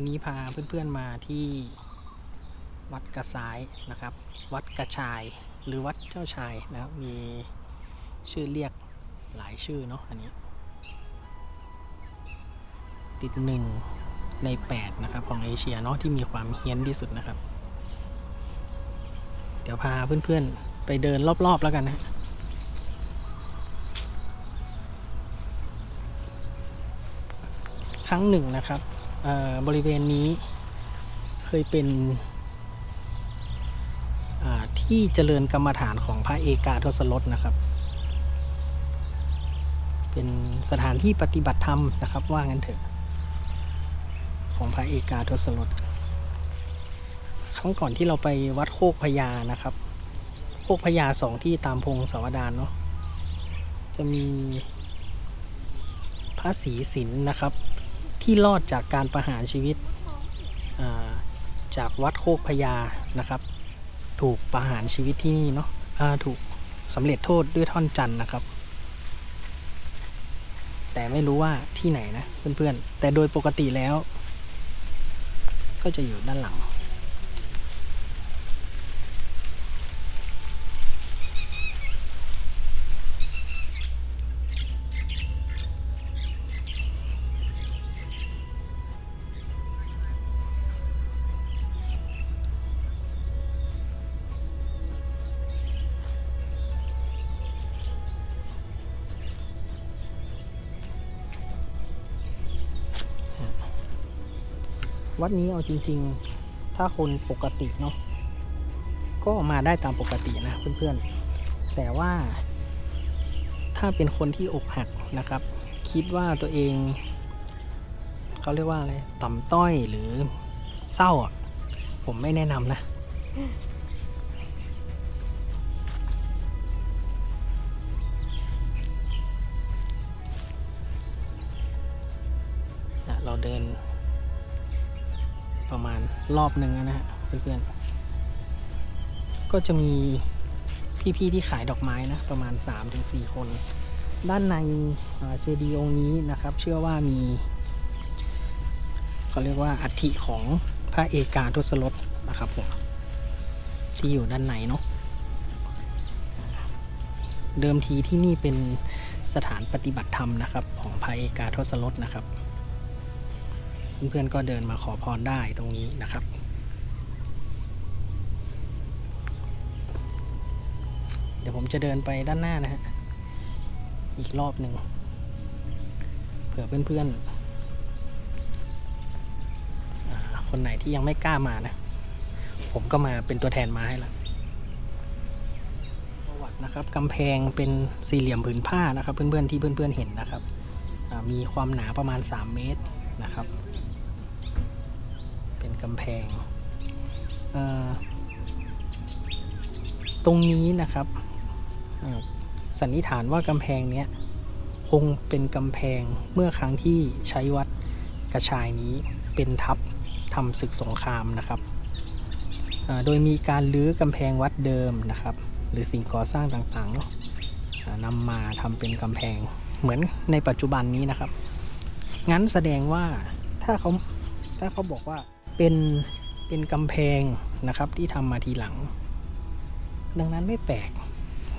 วันนี้พาเพื่อนๆมาที่วัดกระซ้ายนะครับ วัดกระชายหรือวัดเจ้าชายนะครับมีชื่อเรียกหลายชื่อเนาะอันนี้ ติดหนึ่งใน 8 นะครับ ของเอเชียเนาะที่มีความเฮี้ยนที่สุดนะครับ เดี๋ยวพาเพื่อนๆไปเดินรอบๆแล้วกันนะครั้งหนึ่งนะครับ บริเวณนี้เคยเป็นที่เจริญกรรมฐานของพระเอกาทศรถนะครับ เป็นสถานที่ปฏิบัติธรรมนะครับว่างั้นเถอะ ของพระเอกาทศรถครั้งก่อนที่เราไปวัดโคกพญานะครับ โคกพญาสองที่ตามพงศาวดารเนาะจะมีพระศรีสินนะครับ ที่รอดจากการประหารชีวิตาจากวัดโคกพญานะครับ ถูกประหารชีวิตที่นี่เนาะถูกสำเร็จโทษด้วยท่อนจันนะครับ แต่ไม่รู้ว่าที่ไหนนะเพื่อนๆ แต่โดยปกติแล้ว ก็จะอยู่ด้านหลัง วัดนี้เอาจริง ๆ ถ้าคนปกติเนาะก็มาได้ตามปกตินะเพื่อนๆ แต่ว่า ถ้าเป็นคนที่อกหักนะครับ คิดว่าตัวเองเขาเรียกว่าอะไรต่ำต้อยหรือเศร้าผมไม่แนะนำนะเราเดิน ประมาณรอบหนึ่งนะฮะเพื่อนๆ ก็จะมีพี่ๆที่ขายดอกไม้นะประมาณ 3-4 คน ด้านในเจดีย์องค์นี้นะครับ เชื่อว่ามีเขาเรียกว่าอัฐิของพระเอกาทศรถนะครับผมที่อยู่ด้านในเนาะเดิมทีที่นี่เป็นสถานปฏิบัติธรรมนะครับ ของพระเอกาทศรถนะครับ เพื่อนๆก็เดินมาขอพรได้ตรงนี้นะครับ เดี๋ยวผมจะเดินไปด้านหน้านะฮะอีกรอบหนึ่งเผื่อเพื่อนๆคนไหนที่ยังไม่กล้ามานะ ผมก็มาเป็นตัวแทนมาให้ละประวัตินะครับกำแพงเป็นสี่เหลี่ยมผืนผ้านะครับ เพื่อนๆที่เพื่อนๆเห็นนะครับมีความหนาประมาณ 3 เมตรนะครับ กำแพง ตรงนี้นะครับ สันนิษฐานว่ากำแพงเนี้ยคงเป็นกำแพงเมื่อครั้งที่ใช้วัดกระชายนี้เป็นทัพทำศึกสงครามนะครับโดยมีการลื้อกำแพงวัดเดิมนะครับ หรือสิ่งก่อสร้างต่างๆเนาะนำมาทำเป็นกำแพงเหมือนในปัจจุบันนี้นะครับ งั้นแสดงว่าถ้าเขาถ้าเขาบอกว่า เป็นเป็นกำแพงนะครับที่ทำมาทีหลัง ดังนั้นไม่แปลก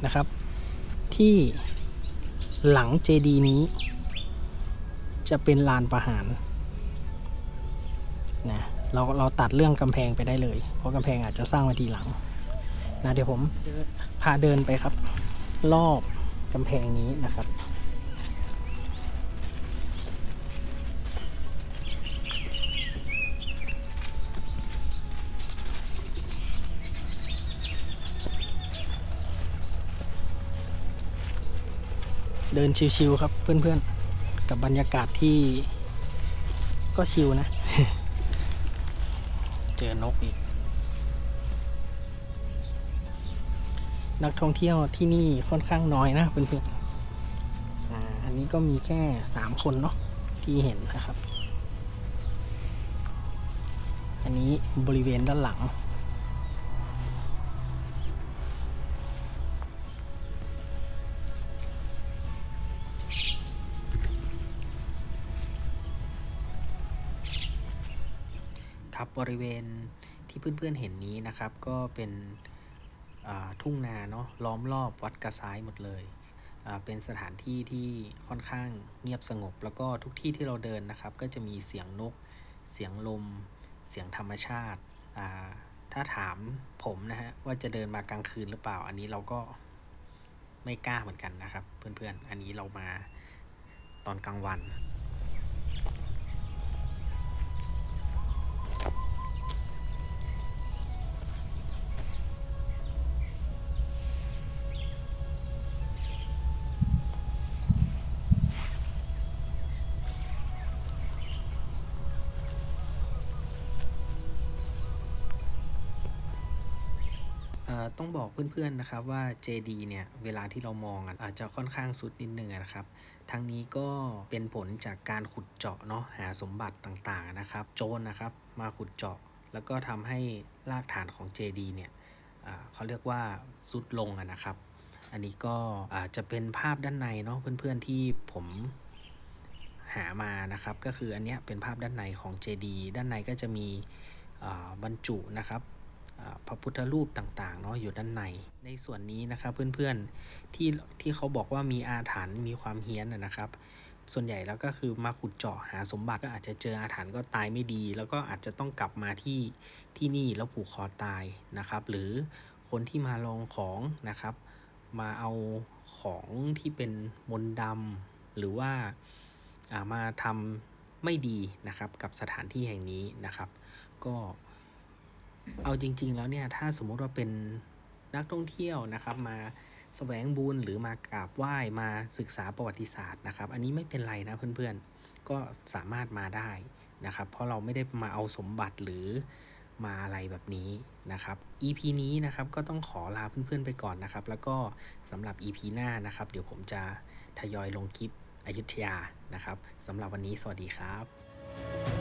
นะครับ ที่หลังเจดีนี้ จะเป็นลานประหารนะเราเราตัดเรื่องกำแพงไปได้เลย เพราะกำแพงอาจจะสร้างมาทีหลังนะเดี๋ยวผมพาเดินไปครับ รอบกำแพงนี้นะครับ เดินชิวๆครับเพื่อนๆ กับบรรยากาศที่ก็ชิวนะ เจอนกอีก นักท่องเที่ยวที่นี่ค่อนข้างน้อยนะเพื่อนๆออันนี้ก็มีแค่สามคนเนาะที่เห็นนะครับ อันนี้บริเวณด้านหลัง ครับ บริเวณที่เพื่อนๆเห็นนี้นะครับ ก็เป็นทุ่งนาเนาะล้อมรอบวัดกระซ้ายหมดเลยเป็นสถานที่ที่ค่อนข้างเงียบสงบ แล้วก็ทุกที่ที่เราเดินนะครับ ก็จะมีเสียงนก เสียงลม เสียงธรรมชาติถ้าถามผมนะฮะว่าจะเดินมากลางคืนหรือเปล่า อันนี้เราก็ไม่กล้าเหมือนกันนะครับ เพื่อนๆ อันนี้เรามาตอนกลางวัน ต้องบอกเพื่อนๆนะครับว่า JD เนี่ยเวลาที่เรามองอาจจะค่อนข้างสุดนิดนึงนะครับทั้งนี้ก็เป็นผลจากการขุดเจาะเนาะหาสมบัติต่างๆนะครับ โจรนะครับมาขุดเจาะ แล้วก็ทำให้รากฐานของ JD เนี่ยเขาเรียกว่าสุดลงนะครับ อันนี้ก็อาจจะเป็นภาพด้านในเนาะเพื่อนๆที่ผมหามานะครับ ก็คืออันเนี้ยเป็นภาพด้านในของ JD ด้านในก็จะมีบรรจุนะครับ พระพุทธรูปต่างๆเนาะอยู่ด้านใน ในส่วนนี้นะครับเพื่อนๆที่ที่เขาบอกว่ามีอาถรรพ์มีความเฮี้ยนนะครับ ส่วนใหญ่แล้วก็คือมาขุดเจาะหาสมบัติก็อาจจะเจออาถรรพ์ก็ตายไม่ดี แล้วก็อาจจะต้องกลับมาที่ที่นี่แล้วผูกคอตายนะครับ หรือคนที่มาลองของนะครับ มาเอาของที่เป็นมนต์ดำหรือว่าอ่ามาทำไม่ดีนะครับกับสถานที่แห่งนี้นะครับ ก็ เอาจริง ๆ แล้วเนี่ยถ้าสมมุติว่าเป็นนักท่องเที่ยวนะครับ มาแสวงบุญหรือมากราบไหว้มาศึกษาประวัติศาสตร์นะครับ อันนี้ไม่เป็นไรนะเพื่อนๆ ก็สามารถมาได้นะครับ เพราะเราไม่ได้มาเอาสมบัติหรือมาอะไรแบบนี้นะครับ EP นี้นะครับก็ต้องขอลาเพื่อนๆไปก่อนนะครับ แล้วก็สำหรับ EP หน้านะครับ เดี๋ยวผมจะทยอยลงคลิปอยุธยานะครับสำหรับวันนี้สวัสดีครับ